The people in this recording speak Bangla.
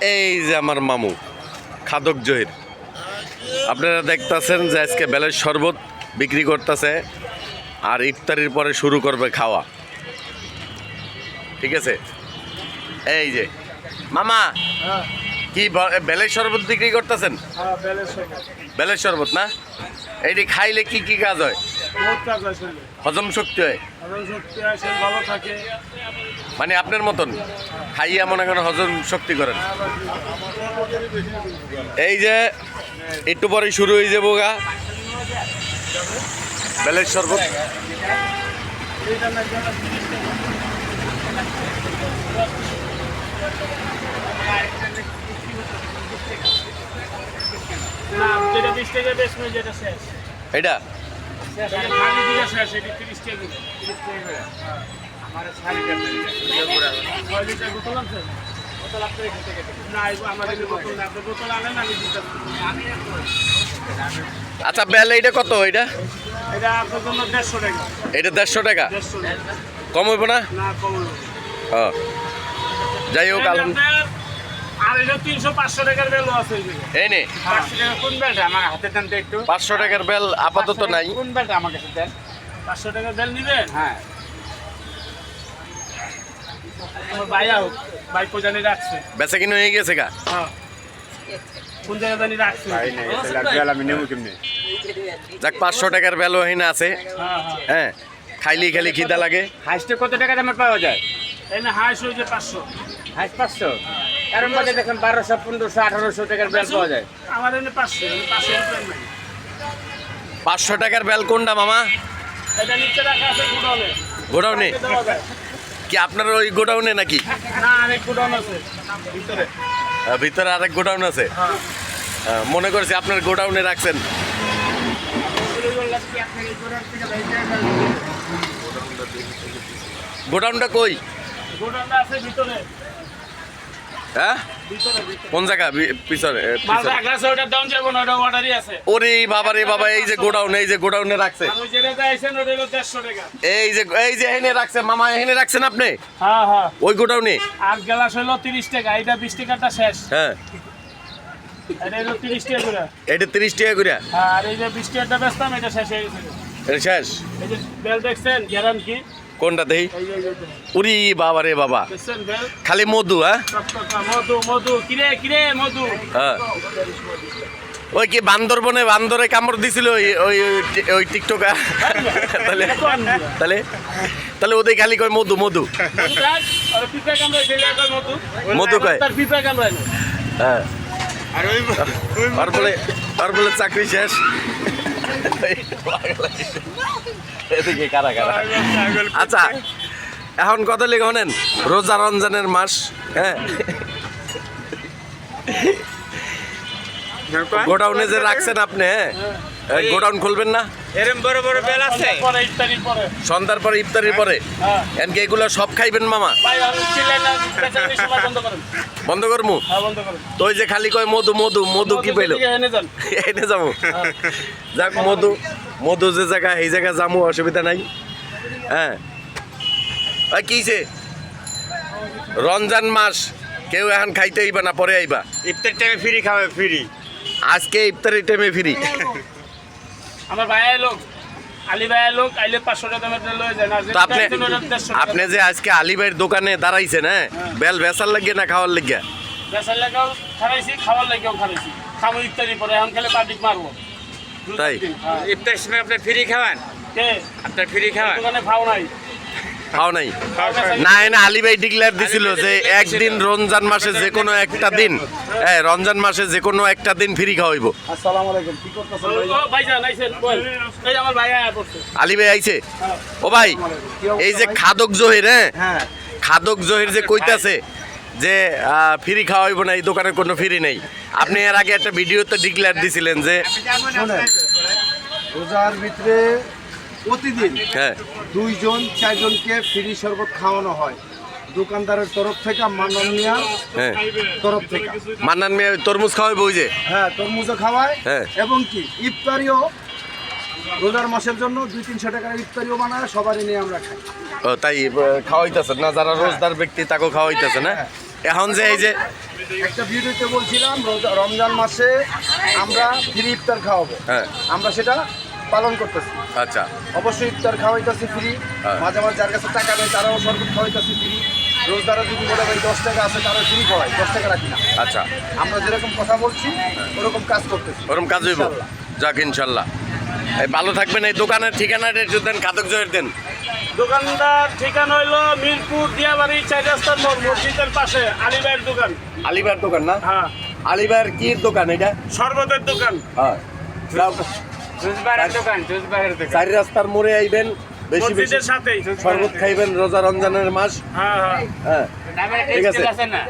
এই যে আমার মামু, খাদক জহির। আপনারা দেখতেছেন যে আজকে বেলের শরবত বিক্রি করতেছে আর ইফতারির পরে শুরু করবে খাওয়া। ঠিক আছে? এই যে, মামা হ্যাঁ। কি বেলের শরবত বিক্রি করতেছেন? হ্যাঁ বেলের শরবত। না? এটি খাইলে কি কি কাজ হয়? হজম শক্তি হয়? মানে আপনার মতন খাইয়া মনে করেন হজম শক্তি করেন। এই যে একটু পরে শুরু হয়ে যাব গা। বেলের শরবত। এটা? এটা এটি আচ্ছা বেল এইটা কত এটা? এটা দেড়শো টাকা। এটা কম হইব না? যাই হোক আর টাকার বেল আছে কোন আমার টাকার আপাতত নাই। কোন আমার কাছে টাকার হ্যাঁ। কিনে হয়ে গেছে গা। যাক 500 টাকার আছে। হ্যাঁ, হ্যাঁ খাইলি খালি খিদা লাগে। হাইস্টে কত টাকা দামে পাওয়া যায়? কারণ মানে দেখেন বারোশো পনেরোশো আঠারোশো টাকার বেল পাওয়া যায়। পাঁচশো পাঁচশো পাঁচশো টাকার বেল কোনটা মামা? এটা নিচে রাখা আছে গোডাউনে। গোডাউনে? কি আপনার ওই গোডাউনে নাকি? না আরেক গোডাউন আছে। ভিতরে। ভিতরে আরেক গোডাউন আছে? হ্যাঁ। মনে করছি আপনার গোডাউনে রাখছেন। গোডাউনটা কই? গোডাউনটা আছে ভিতরে। হ্যাঁ? কোন জায়গা? পিছনে ওরে বাবা রে বাবা এই যে গোডাউন এই যে গোডাউনে রাখছে। এই যে এই যে এখানে মামা এখানে রাখছেন আপনি? হ্যাঁ হ্যাঁ। ওই গোডাউনে? আর গ্লাস হলো তিরিশ টাকা এটা বিশ টাকাটা শেষ। হ্যাঁ। এটা তিরিশ টাকা করে। হ্যাঁ, আর এই যে বিশ টাকাটা বেচতাম এটা শেষ হয়ে গেছে। এটা শেষ? এই যে বেল দেখছেন গ্যারান কি কোনটা দেই? উরি বাবা রে বাবা। খালি মধু হ্যাঁ? মধু মধু কিরে কিরে মধু? হ্যাঁ। ওই কি বান্দরবনে বান্দরে কামড় দিছিল ওই ওই ওই- টিকটকা টিকটকার তাহলে তাহলে তাহলে ওদের খালি কয় মধু মধু মধু। মধু কয়? হ্যাঁ। আর ওই আর বলে আর বলে চাকরি শেষ। এদিকে কারা কারা আচ্ছা এখন কত লিখে হনেন রোজা রমজানের মাস হ্যাঁ? গোডাউনে যে রাখছেন আপনি হ্যাঁ? গোডাউন খুলবেন না? এরম বড় বড় বেল আছে? ইফতারির সন্ধ্যার পরে ইফতারির পরে? হ্যাঁ। এনকে এগুলো সব খাইবেন মামা? বন্ধ করেন। বন্ধ করমু? হ্যাঁ তো ওই যে খালি কয় মধু মধু মধু কি দিকে এনে যাব। যাক মধু মধু যে জায়গা এই জায়গা যাব অসুবিধা নাই। হ্যাঁ। আর কিছে রমজান মাস কেউ এখন খাইতে আইবা না পরে আইবা? ইফতার টাইমে ফ্রি খাবে ফ্রি আজকে ইফতারি টাইমে ফ্রি আমার ভাইয়ের লোক আলী আপনি যে আজকে আলিবাইয়ের দোকানে দাঁড়াইছেন হ্যাঁ? বেল বেসার লাগিয়ে না খাওয়ার লাগিয়া? বেসার লেগেও খারাইছি খাওয়ার লেগেও খারাইছি খাব ইফতারি পরে এখন খেলে পাবলিক মারবো। তাই? হ্যাঁ। ইফতার সময় আপনি ফ্রি খাওয়ান? কে? আপনার ফ্রি খাওয়ান? দোকানে খাও নাই। খাও নাই? না না আলিবাই ডিক্লেয়ার দিছিল যে একদিন রমজান মাসে যে কোনো একটা দিন হ্যাঁ রমজান মাসে যে কোনো একটা দিন ফ্রি খাওয়াইব। আসসালামু আলাইকুম ভাই? ও ভাইজান আইছেন বল। এই যে আমার ভাই আয়া পড়ছে। আলিবাই আইছে? ও ভাই এই যে খাদক জহির হ্যাঁ? হ্যাঁ। খাদক জহির যে কইতাছে যে ফ্রি খাওয়াইব না এই দোকানে কোনো ফ্রি নেই। আপনি এর আগে একটা ভিডিওতে ডিক্লেয়ার দিছিলেন যে রোজার ভিতরে প্রতিদিন হ্যাঁ। দুইজন চারজনকে ফ্রি শরবত খাওয়ানো হয়। দোকানদারের তরফ থেকে মাননীয় হ্যাঁ। তরফ থেকে। মান্নান মেয়ে তরমুজ খাওয়াইব ওই যে? হ্যাঁ তরমুজও খাওয়ায়। হ্যাঁ। এবং কি ইফতারিও রোজার মাসের জন্য দুই তিনশো টাকার ইফতারিও বানায় সবারই নিয়ে আমরা খাই। ও তাই খাওয়াইতেছে না? যারা রোজদার ব্যক্তি তাকেও খাওয়াইতেছে না হ্যাঁ। এখন যে এই যে একটা ভিডিওতে বলছিলাম রমজান মাসে আমরা ফ্রি ইফতার খাওয়াবো। হ্যাঁ। আমরা সেটা পালন করতেছি। আচ্ছা। অবশ্যই ইফতার খাওয়াইতেছি ফ্রি হ্যাঁ। মাঝে মাঝে যার কাছে টাকা নেই তারাও শরবত খাওয়াইতেছি ফ্রি রোজদারা যদি বলে ভাই দশ টাকা আছে তারা ফ্রি খাওয়াই। দশ টাকা রাখি না। আচ্ছা। আমরা যেরকম কথা বলছি ওরকম কাজ করতেছি। ওরকম কাজ হইব। যাক ইনশাল্লাহ। এই ভালো থাকবেন। এই দোকানের ঠিকানাটা একটু দেন খাদক জয়ের দেন। দোকানদার ঠিকানা হইল মিরপুর দিয়াবাড়ি চার রাস্তার মোড় মসজিদের পাশে আলিবাইয়ের দোকান। আলিবার দোকান না? হ্যাঁ। আলিবার কি দোকান এটা? শরবতের দোকান। হ্যাঁ। চারি রাস্তার মোড়ে আইবেন বেশি বেশি শরবত খাইবেন রোজা রমজানের মাস। হ্যাঁ হ্যাঁ। হ্যাঁ ঠিক আছে। আছে না।